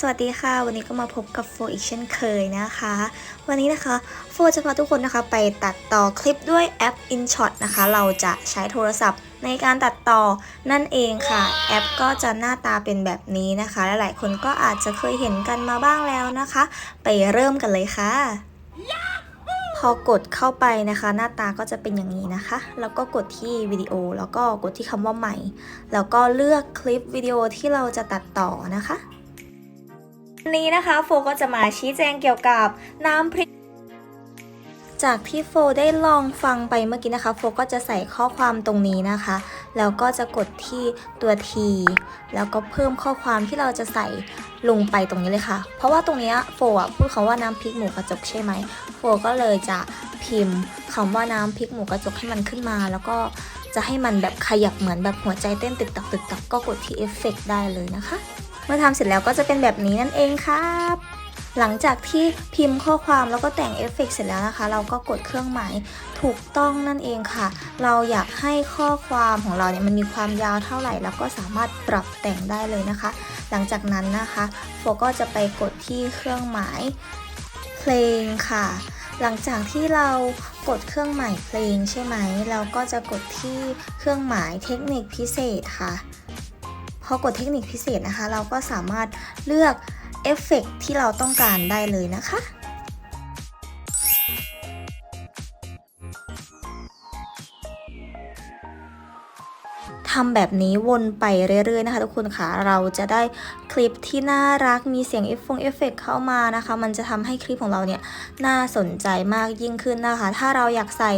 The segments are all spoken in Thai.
สวัสดีค่ะ วันนี้ก็มาพบกับโฟอีกเช่นเคยนะคะ วันนี้นะคะโฟจะพาทุกคนนะคะไปตัดต่อคลิปด้วยแอป InShot นะคะ เราจะใช้โทรศัพท์ในการตัดต่อนั่นเองค่ะ แอปก็จะหน้าตาเป็นแบบนี้นะคะและหลายคนก็อาจจะเคยเห็นกันมาบ้างแล้วนะคะ ไปเริ่มกันเลยค่ะ พอกดเข้าไปนะคะ หน้าตาก็จะเป็นอย่างนี้นะคะ แล้วก็กดที่วิดีโอ แล้วก็กดที่คำว่าใหม่ แล้วก็เลือกคลิปวิดีโอที่เราจะตัดต่อนะคะ วันนี้นะคะโฟก็จะมาชี้แจงเกี่ยวกับน้ำพริก จากที่โฟได้ลองฟังไปเมื่อกี้นะคะ โฟก็จะใส่ข้อความตรงนี้นะคะ แล้วก็จะกดที่ตัว T แล้วก็เพิ่มข้อความที่เราจะใส่ลงไปตรงนี้เลยค่ะ เพราะว่าตรงนี้โฟอะพูดคำว่าน้ำพริกหมูกระจกใช่ไหมโฟก็เลยจะพิมพ์คำว่าน้ำพริกหมูกระจกให้มันขึ้นมา แล้วก็จะให้มันแบบขยับเหมือนแบบหัวใจเต้นตึกตักตึกตักก็กดที่เอฟเฟกได้เลยนะคะ มื่อทำเสร็จแล้วก็จะเป็นแบบนี้นั่นเองครับ หลังจากที่พิมพ์ข้อความแล้วก็แต่งเอฟเฟกต์เสร็จแล้วนะคะ เราก็กดเครื่องหมายถูกต้องนั่นเองค่ะ เราอยากให้ข้อความของเราเนี่ยมันมีความยาวเท่าไหร่ แล้วก็สามารถปรับแต่งได้เลยนะคะ หลังจากนั้นนะคะโฟก็จะไปกดที่เครื่องหมายเพลงค่ะ หลังจากที่เรากดเครื่องหมายเพลงใช่ไหม เราก็จะกดที่เครื่องหมายเทคนิคพิเศษค่ะ อ กดเทคนิคพิเศษนะคะ เราก็สามารถเลือกเอฟเฟกต์ที่เราต้องการได้เลยนะคะ ทำแบบนี้วนไปเรื่อยๆนะคะทุกคนค่ะเราจะได้คลิปที่น่ารักมีเสียงเอฟฟงเอฟเฟกเข้ามานะคะ มันจะทำให้คลิปของเราเนี่ยน่าสนใจมากยิ่งขึ้นนะคะ ถ้าเราอยากใส่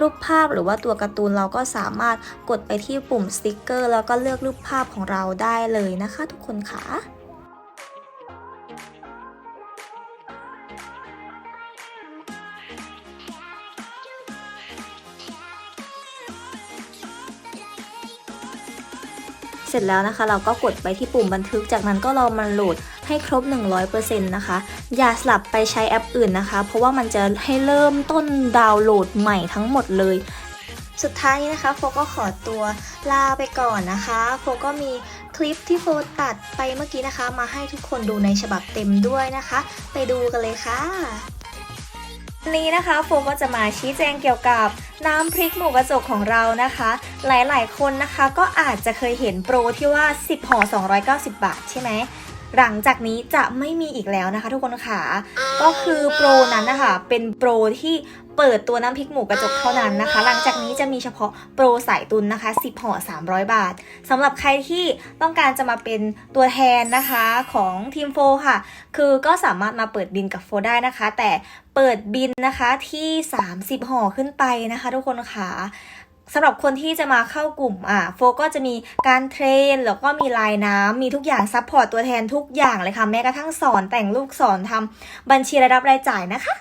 รูปภาพหรือว่าตัวการ์ตูนเราก็สามารถกดไปที่ปุ่มสติ๊กเกอร์แล้วก็เลือกรูปภาพของเราได้เลยนะคะ ทุกคนค่ะ เสร็จแล้วนะคะ เราก็กดไปที่ปุ่มบันทึก จากนั้นก็รอมันโหลดให้ครบ 100%นะคะ อย่าสลับไปใช้แอปอื่นนะคะ เพราะว่ามันจะให้เริ่มต้นดาวน์โหลดใหม่ทั้งหมดเลยสุดท้ายนี้นะคะโฟก็ขอตัวลาไปก่อนนะคะโฟก็มีคลิปที่โฟตัดไปเมื่อกี้นะคะ มาให้ทุกคนดูในฉบับเต็มด้วยนะคะ ไปดูกันเลยค่ะ วันนี้นะคะโฟก็จะมาชี้แจงเกี่ยวกับน้ำพริกหมูกระจกของเรานะคะ หลายๆ คนนะคะก็อาจจะเคยเห็นโปรที่ว่า 10ห่อ290 บาทใช่ไหม หลังจากนี้จะไม่มีอีกแล้วนะคะ ทุกคนค่ะ ก็คือโปรนั้นนะคะ เป็นโปรที่เปิดตัวน้ำพริกหมูกระจกเท่านั้นนะคะ หลังจากนี้จะมีเฉพาะโปรสายตุนนะคะ 10ห่อ300 บาทสำหรับใครที่ต้องการจะมาเป็นตัวแทนนะคะของทีมโฟค่ะ คือก็สามารถมาเปิดบินกับโฟได้นะคะ แต่เปิดบินนะคะที่ 30ห่อขึ้นไปนะคะ ทุกคนค่ะ สำหรับคนที่จะมาเข้ากลุ่มอะโฟก็จะมีการเทรน แล้วก็มีลายน้ำมีทุกอย่างซัพพอร์ตตัวแทนทุกอย่างเลยค่ะ แม้กระทั่งสอนแต่งลูกสอนทำบัญชีรายรับรายจ่ายนะคะ